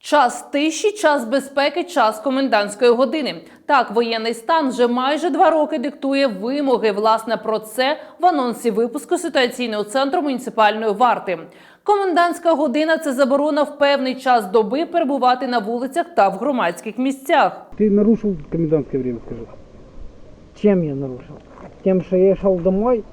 Час тиші, час безпеки, час комендантської години. Так, воєнний стан вже майже два роки диктує вимоги. Власне про це в анонсі випуску ситуаційного центру муніципальної варти. Комендантська година це заборона в певний час доби перебувати на вулицях та в громадських місцях. Ты нарушил комендантское время, скажи. Чем я нарушил? Тем, что я шел домой?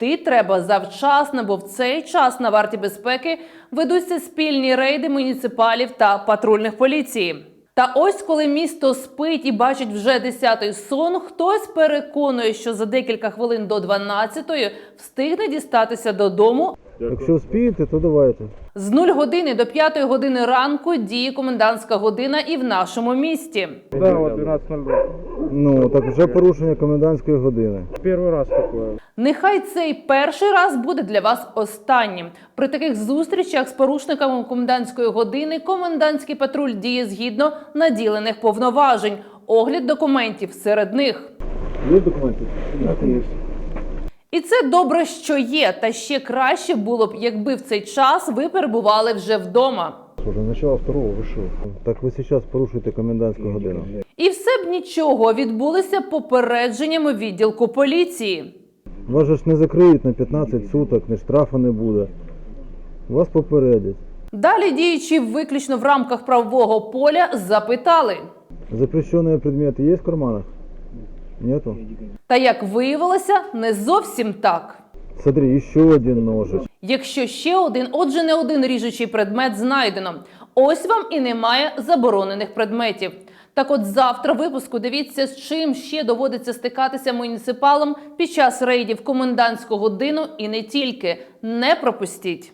Йти треба завчасно, бо в цей час на варті безпеки ведуться спільні рейди муніципалів та патрульних поліції. Та ось коли місто спить і бачить вже 10-й сон, хтось переконує, що за декілька хвилин до 12-ї встигне дістатися додому. Якщо спієте, то давайте. З 0 години до 5 години ранку діє комендантська година і в нашому місті. Да, вот 12.02. Ну так вже порушення комендантської години. Первый раз такое. Нехай цей перший раз буде для вас останнім. При таких зустрічах з порушниками комендантської години комендантський патруль діє згідно наділених повноважень. Огляд документів серед них. Є документи? Так, є. І це добре, що є. Та ще краще було б, якби в цей час ви перебували вже вдома. Уже начало второго, ви що? Так ви зараз порушуєте комендантську годину. І все б нічого відбулося попередженнями відділку поліції. Вас же ж не закриють на 15 суток, ні штрафу не буде. Вас попередять. Далі діючі виключно в рамках правового поля запитали. Запрещені предмети є в карманах? Нету? Та як виявилося, не зовсім так. Смотри, ще один ножик. Якщо ще один, отже, не один ріжучий предмет знайдено. Ось вам і немає заборонених предметів. Так от завтра випуску дивіться, з чим ще доводиться стикатися муніципалам під час рейдів комендантську годину і не тільки. Не пропустіть.